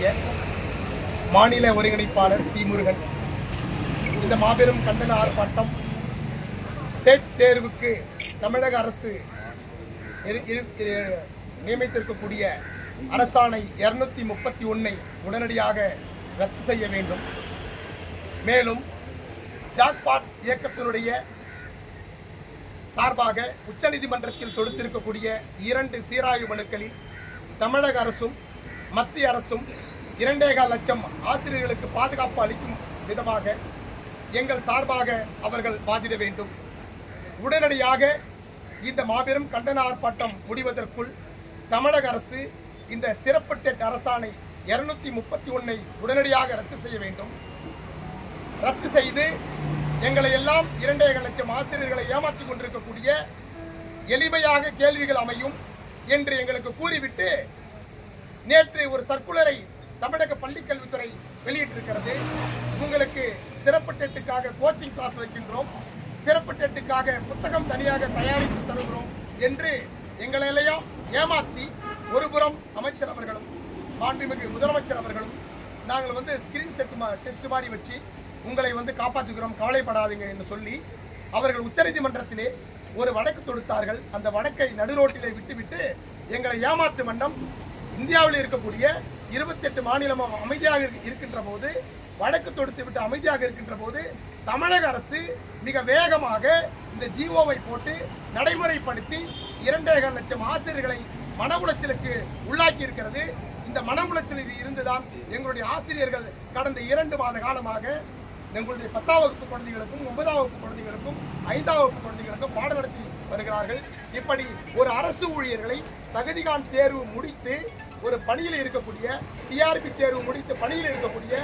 செய்ய மாநில ஒருங்கிணைப்பாளர் சி முருகன். இந்த மாபெரும் கண்டன ஆர்ப்பாட்டம் டெட் தேர்வுக்கு தமிழக அரசு நியமித்திருக்கக்கூடிய அரசாணை இருநூத்தி முப்பத்தி ஒன்னை உடனடியாக ரத்து செய்ய வேண்டும். மேலும் ஜாக்பாட் இயக்கத்தினுடைய சார்பாக உச்சநீதிமன்றத்தில் தொடுத்திருக்கக்கூடிய இரண்டு சீராய்வு மனுக்களில் தமிழக அரசும் மத்திய அரசும் இரண்டேகால் லட்சம் ஆசிரியர்களுக்கு பாதுகாப்பு அளிக்கும் விதமாக எங்கள் சார்பாக அவர்கள் வாதிட வேண்டும். உடனடியாக இந்த மாபெரும் கண்டன ஆர்ப்பாட்டம் முடிவதற்குள் தமிழக அரசு இந்த சிறப்பு டெட் அரசாணை இருநூத்தி முப்பத்தி ஒன்னை உடனடியாக ரத்து செய்ய வேண்டும். ரத்து செய்து எங்களை எல்லாம் இரண்டே லட்சம் ஆசிரியர்களை ஏமாற்றிக் கொண்டிருக்கக்கூடிய எளிமையாக கேள்விகள் அமையும் என்று எங்களுக்கு கூறிவிட்டு நேற்று ஒரு சர்க்குலரை தமிழக பள்ளிக்கல்வித்துறை வெளியிட்டிருக்கிறது. உங்களுக்கு சிறப்பு டெட்டுக்காக கோச்சிங் கிளாஸ் வைக்கின்றோம். சிறப்பு டெட்டுக்காக புத்தகம் தனியாக தயாரித்து தருகிறோம் என்று எங்களையெல்லாம் ஏமாற்றி ஒருபுறம் அமைச்சர் அவர்களும் மாண்புமிகு முதலமைச்சர் அவர்களும் நாங்கள் வந்து ஸ்கிரீன் செட் டெஸ்ட் மாதிரி வச்சு உங்களை வந்து காப்பாற்றுகிறோம் கவலைப்படாதீங்க என்று சொல்லி அவர்கள் உச்சநீதிமன்றத்திலே ஒரு வழக்கு தொடுத்தார்கள். அந்த வழக்கை நடுரோட்டிலே விட்டுவிட்டு எங்களை ஏமாற்றும் வண்ணம் இந்தியாவில் இருக்கக்கூடிய இருபத்தெட்டு மாநிலம் அமைதியாக இருக்கின்ற போது வழக்கு தொடுத்து விட்டு அமைதியாக இருக்கின்ற போது தமிழக அரசு மிக வேகமாக இந்த ஜிஓவை போட்டு நடைமுறைப்படுத்தி இரண்டேகால் லட்சம் ஆசிரியர்களை மன உளைச்சலுக்கு உள்ளாக்கி இருக்கிறது. இந்த மன உளைச்சலில் இருந்துதான் எங்களுடைய ஆசிரியர்கள் கடந்த இரண்டு மாத காலமாக எங்களுடைய பத்தாம் வகுப்பு குழந்தைகளுக்கும் ஒன்பதாம் வகுப்பு குழந்தைகளுக்கும் ஐந்தாம் வகுப்பு குழந்தைகளுக்கும் பாடம் நடத்தி வருகிறார்கள். இப்படி ஒரு அரசு ஊழியர்களை தகுதிகான் தேர்வு முடித்து ஒரு பணியில் இருக்கக்கூடிய டிஆர்பி தேர்வு முடித்து பணியில் இருக்கக்கூடிய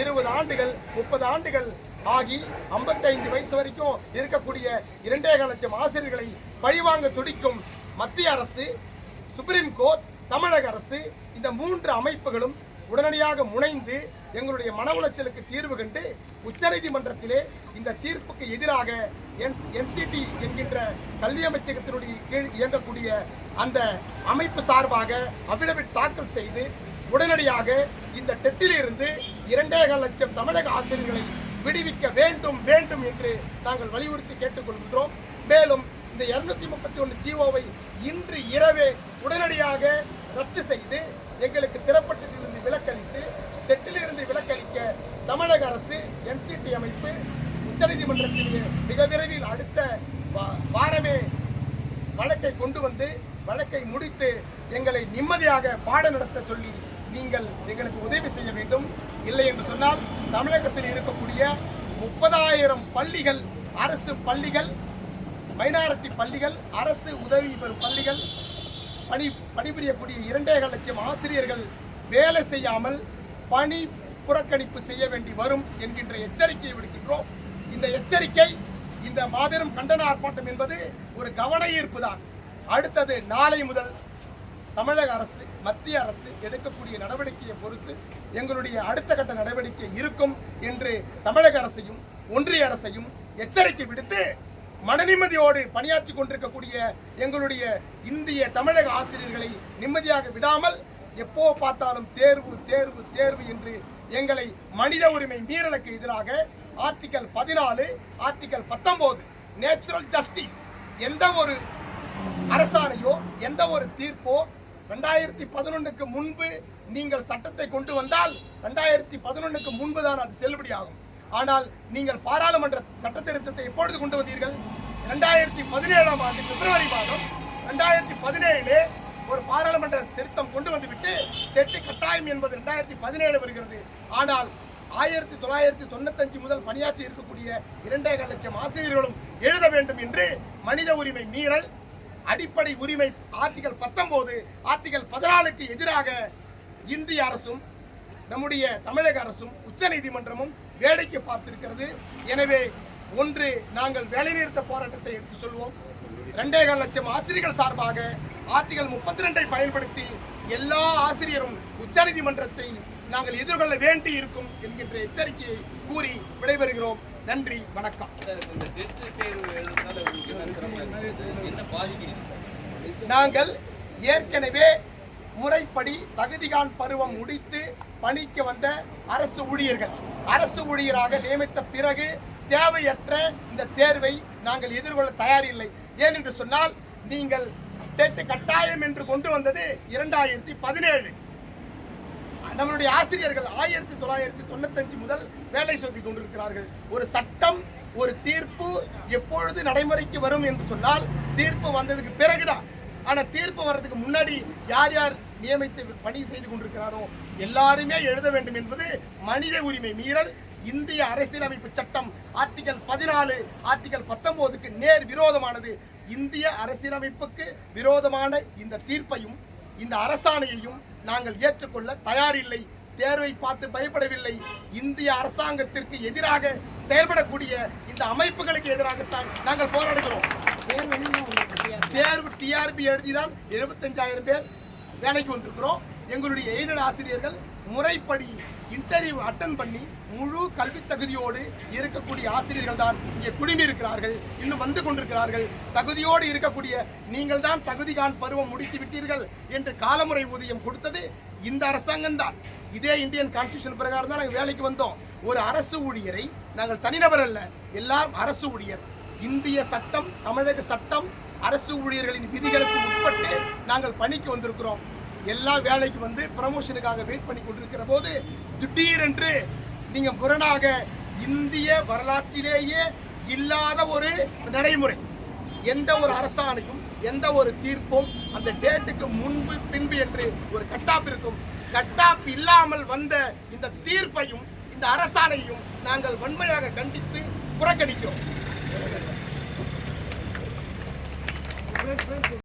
இருபது ஆண்டுகள் முப்பது ஆண்டுகள் ஆகி 55 வயசு வரைக்கும் இருக்கக்கூடிய இரண்டே லட்சம் ஆசிரியர்களை பழிவாங்க துடிக்கும் மத்திய அரசு சுப்ரீம் கோர்ட் தமிழக அரசு இந்த மூன்று அமைப்புகளும் உடனடியாக முனைந்து எங்களுடைய மன உளைச்சலுக்கு தீர்வு கண்டு உச்சநீதிமன்றத்திலே இந்த தீர்ப்புக்கு எதிராக என்சிடி என்கின்ற கல்வி அமைச்சகத்தினுடைய கீழ் இயங்கக்கூடிய அந்த அமைப்பு சார்பாக அபிடவிட் தாக்கல் செய்து உடனடியாக இந்த டெட்டிலிருந்து இரண்டே லட்சம் தமிழக ஆசிரியர்களை விடுவிக்க வேண்டும் வேண்டும் என்று நாங்கள் வலியுறுத்தி கேட்டுக்கொள்கின்றோம். மேலும் இந்த இருநூத்தி முப்பத்தி ஒன்று ஜிஓவை இன்று இரவே உடனடியாக ரத்து செய்து எங்களுக்கு சிறப்பட்டு விலக்களித்து செட்டிலிருந்து விலக்களிக்க தமிழக அரசு என்சிடி அமைப்பு உச்சநீதிமன்றத்தில் மிக விரைவில் அடுத்த வாரமே வழக்கை கொண்டு வந்து வழக்கை முடித்து எங்களை நிம்மதியாக பாட நடத்த சொல்லி நீங்கள் எங்களுக்கு உதவி செய்ய வேண்டும். இல்லை என்று சொன்னால் தமிழகத்தில் இருக்கக்கூடிய முப்பதாயிரம் பள்ளிகள் அரசு பள்ளிகள் மைனாரிட்டி பள்ளிகள் அரசு உதவி பெறும் பள்ளிகள் பணி பணிபுரியக்கூடிய இரண்டே லட்சம் ஆசிரியர்கள் வேலை செய்யாமல் பணி புறக்கணிப்பு செய்ய வேண்டி வரும் என்கின்ற எச்சரிக்கையை விடுக்கின்றோம். இந்த எச்சரிக்கை இந்த மாபெரும் கண்டன ஆர்ப்பாட்டம் என்பது ஒரு கவன ஈர்ப்பு தான். அடுத்தது நாளை முதல் தமிழக அரசு மத்திய அரசு எடுக்கக்கூடிய நடவடிக்கையை பொறுத்து எங்களுடைய அடுத்த கட்ட நடவடிக்கை இருக்கும் என்று தமிழக அரசையும் ஒன்றிய அரசையும் எச்சரிக்கை விடுத்து மனநிம்மதியோடு பணியாற்றி கொண்டிருக்கக்கூடிய எங்களுடைய இந்திய தமிழக ஆசிரியர்களை நிம்மதியாக விடாமல் எப்போ பார்த்தாலும் தேர்வு தேர்வு தேர்வு என்று எங்களை மனித உரிமை மீறலுக்கு எதிராக ஆர்டிகல் பதினாலு ஆர்டிகல் பத்தொன்பது நேச்சுரல் ஜஸ்டிஸ் எந்த ஒரு அரசாணையோ எந்த ஒரு தீர்ப்போ ரெண்டாயிரத்தி பதினொன்றுக்கு முன்பு நீங்கள் சட்டத்தை கொண்டு வந்தால் ரெண்டாயிரத்தி பதினொன்றுக்கு முன்பு தான் அது செல்லுபடியாகும். ஆனால் நீங்கள் பாராளுமன்ற சட்ட திருத்தத்தை எப்பொழுது கொண்டு வந்தீர்கள்? ரெண்டாயிரத்தி பதினேழாம் ஆண்டு பிப்ரவரி மாதம். ரெண்டாயிரத்தி பதினேழு ஒரு பாராளுமன்ற திருத்தம் கொண்டு வந்துவிட்டு தெட்டு கட்டாயம் என்பது ரெண்டாயிரத்தி பதினேழு வருகிறது. ஆனால் ஆயிரத்தி தொள்ளாயிரத்தி தொண்ணூத்தஞ்சு முதல் பணியாற்றி இருக்கக்கூடிய இரண்டேகால் லட்சம் ஆசிரியர்களும் எழுத வேண்டும் என்று மனித உரிமை மீறல் அடிப்படை உரிமை ஆர்டிகல் பத்தொன்பது ஆர்டிகல் பதினாலுக்கு எதிராக இந்திய அரசும் நம்முடைய தமிழக அரசும் உச்ச நீதிமன்றமும் வேடிக்கை பார்த்திருக்கிறது. எனவே ஒன்று நாங்கள் வேலைநிறுத்த போராட்டத்தை எடுத்து சொல்வோம். ரெண்டேகால் லட்சம் ஆசிரியர்கள் சார்பாக ஆர்டிகல் முப்பத்தி ரெண்டை பயன்படுத்தி எல்லா ஆசிரியரும் உச்சநீதிமன்றத்தை நாங்கள் எதிர்கொள்ள வேண்டி இருக்கும் என்கின்ற எச்சரிக்கையை கூறி விடைபெறுகிறோம். நன்றி வணக்கம். நாங்கள் ஏற்கனவே முறைப்படி தகுதிகான் பருவம் முடித்து பணிக்கு வந்த அரசு ஊழியர்கள். அரசு ஊழியராக நியமித்த பிறகு தேவையற்ற இந்த தேர்வை நாங்கள் எதிர்கொள்ள தயாரில்லை. ஏனென்று சொன்னால் நீங்கள் டெட் கட்டாயம் என்று கொண்டு வந்தது இரண்டாயிரத்தி பதினேழு. நம்மளுடைய ஆசிரியர்கள் ஆயிரத்தி தொள்ளாயிரத்தி தொண்ணூத்தஞ்சு முதல் வேலை செய்து கொண்டிருக்கிறார்கள். ஒரு சட்டம் ஒரு தீர்ப்பு எப்பொழுது நடைமுறைக்கு வரும் என்று சொன்னால் தீர்ப்பு வந்ததுக்கு பிறகுதான். ஆனா தீர்ப்பு வர்றதுக்கு முன்னாடி யார் யார் நியமித்து பணி செய்து கொண்டிருக்கிறாரோ எல்லாருமே எழுத வேண்டும் என்பது மனித உரிமை மீறல். இந்திய அரசியலமைப்பு சட்டம் ஆர்டிகல் பதினாலு ஆர்டிகல் பத்தொன்பதுக்கு நேர் விரோதமானது. இந்திய அரசியலமைப்புக்கு விரோதமான இந்த தீர்ப்பையும் இந்த அரசாணையையும் நாங்கள் ஏற்றுக்கொள்ள தயாரில்லை. தேர்வை பார்த்து பயப்படவில்லை. இந்திய அரசாங்கத்திற்கு எதிராக செயல்படக்கூடிய இந்த அமைப்புகளுக்கு எதிராகத்தான் நாங்கள் போராடுகிறோம். தேர்வு டிஆர்பி எழுதிதான் எழுபத்தஞ்சாயிரம் பேர் வேலைக்கு வந்திருக்கிறோம். எங்களுடைய எய்டட் ஆசிரியர்கள் முறைப்படி இன்டர்வியூ அட்டன் பண்ணி முழு கல்வி தகுதியோடு இருக்கக்கூடிய ஆசிரியர்கள் தான் இங்கே குடிமி இருக்கிறார்கள் இன்னும் வந்து கொண்டிருக்கிறார்கள். தகுதியோடு இருக்கக்கூடிய நீங்கள் தான் தகுதிகான் பருவம் முடித்து விட்டீர்கள் என்று காலமுறை ஊதியம் கொடுத்தது இந்த அரசாங்கம் தான். இதே இந்தியன் கான்ஸ்டியூஷன் பிரகாரம் தான் நாங்கள் வேலைக்கு வந்தோம். ஒரு அரசு ஊழியரை நாங்கள் தனிநபர் அல்ல எல்லாம் அரசு ஊழியர். இந்திய சட்டம் தமிழக சட்டம் அரசு ஊழியர்களின் விதிகளுக்கு உட்பட்டு நாங்கள் பணிக்கு வந்திருக்கிறோம். எல்லா வேலைக்கு வந்து ப்ரமோஷனுக்காக வெயிட் பண்ணி கொண்டிருக்கிற போது திடீரென்று நீங்கள் முரணாக இந்திய வரலாற்றிலேயே இல்லாத ஒரு நடைமுறை எந்த ஒரு அரசாணையும் எந்த ஒரு தீர்ப்பும் அந்த டேட்டுக்கு முன்பு பின்பு என்று ஒரு கட்டாப் இருக்கும். கட்டாப் இல்லாமல் வந்த இந்த தீர்ப்பையும் இந்த அரசாணையும் நாங்கள் வன்மையாக கண்டித்து புறக்கணிக்கிறோம்.